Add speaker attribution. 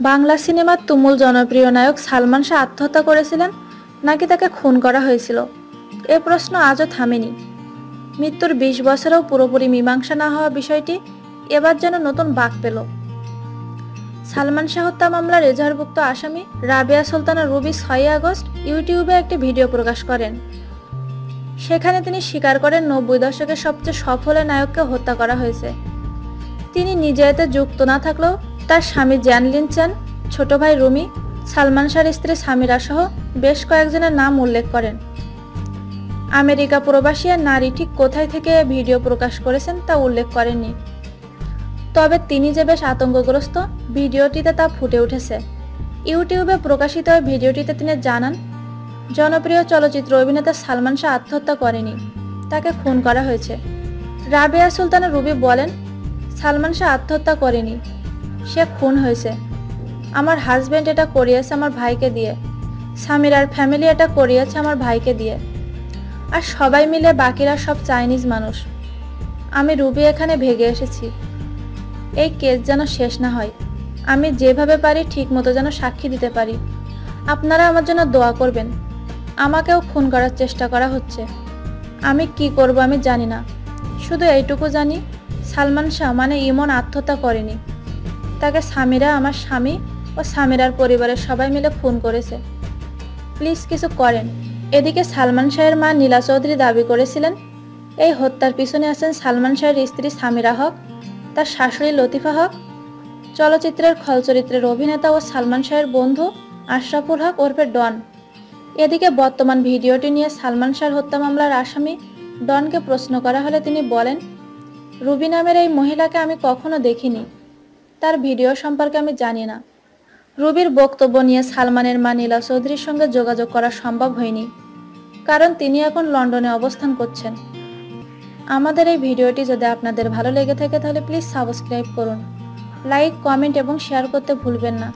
Speaker 1: বাংলা সিনেমার তুমুল জনপ্রিয় নায়ক সালমান শাহ আত্মহত্যা করেছিলেন? নাকি তাকে খুন করা হয়েছিল? এ প্রশ্ন আজও থামেনি। মৃত্যুর বিশ বছরেও পুরোপুরি মীমাংসা না হওয়া বিষয়টি এবার যেন নতুন বাক পেল। সালমান শাহ হত্যা মামলার এজাহারভুক্ত আসামি রাবেয়া সুলতানা রুবি ছয়ই আগস্ট ইউটিউবে একটি ভিডিও প্রকাশ করেন। সেখানে তিনি স্বীকার করেন নব্বই দশকের সবচেয়ে সফল নায়ককে হত্যা করা হয়েছে। তিনি নিজে এতে যুক্ত না থাকলেও তার স্বামী জ্যানলিন চান, ছোট ভাই রুমি, সালমান শাহর স্ত্রী সামিরা সহ বেশ কয়েকজনের নাম উল্লেখ করেন। আমেরিকা প্রবাসী নারী ঠিক কোথায় থেকে ভিডিও প্রকাশ করেছেন তা উল্লেখ করেননি। তবে তিনি যে বেশ আতঙ্কগ্রস্ত ভিডিওটিতে তা ফুটে উঠেছে। ইউটিউবে প্রকাশিত ভিডিওটিতে তিনি জানান জনপ্রিয় চলচ্চিত্র অভিনেতা সালমান শাহ আত্মহত্যা করেনি। তাকে খুন করা হয়েছে। রাবেয়া সুলতানা রুবি বলেন, সালমান শাহ আত্মহত্যা করেনি। সে খুন হয়েছে। আমার হাজব্যান্ড এটা করিয়েছে আমার ভাইকে দিয়ে। সামিরার ফ্যামিলি এটা করিয়েছে আমার ভাইকে দিয়ে। আর সবাই মিলে বাকিরা সব চাইনিজ মানুষ। আমি রুবি এখানে ভেগে এসেছি। এই কেস যেন শেষ না হয়। আমি যেভাবে পারি ঠিক মতো যেন সাক্ষী দিতে পারি। আপনারা আমার জন্য দোয়া করবেন। আমাকেও খুন করার চেষ্টা করা হচ্ছে। আমি কি করব আমি জানি না। শুধু এইটুকু জানি, সালমান শাহ মানে ইমন আত্মহত্যা করেনি। তাকে স্বামীরা, আমার স্বামী ও স্বামীরার পরিবারের সবাই মিলে খুন করেছে। প্লিজ কিছু করেন। এদিকে সালমান শাহের মা নীলা চৌধুরী দাবি করেছিলেন, এই হত্যার পিছনে আছেন সালমান শাহের স্ত্রী সামিরা হক, তার শাশুড়ি লতিফা হক। চলচ্চিত্রের খলচরিত্রের অভিনেতা ও সালমান শাহের বন্ধু আশরাফুল হক ওরফে ডন। এদিকে বর্তমান ভিডিওটি নিয়ে সালমান শাহর হত্যা মামলার আসামি ডনকে প্রশ্ন করা হলে তিনি বলেন, রুবি নামের এই মহিলাকে আমি কখনো দেখিনি। তার ভিডিও সম্পর্কে আমি জানি না। রুবির বক্তব্য নিয়ে সালমানের মা নীলা চৌধুরীর সঙ্গে যোগাযোগ করা সম্ভব হয়নি, কারণ তিনি এখন লন্ডনে অবস্থান করছেন। আমাদের এই ভিডিওটি যদি আপনাদের ভালো লেগে থাকে তাহলে প্লিজ সাবস্ক্রাইব করুন, লাইক, কমেন্ট এবং শেয়ার করতে ভুলবেন না।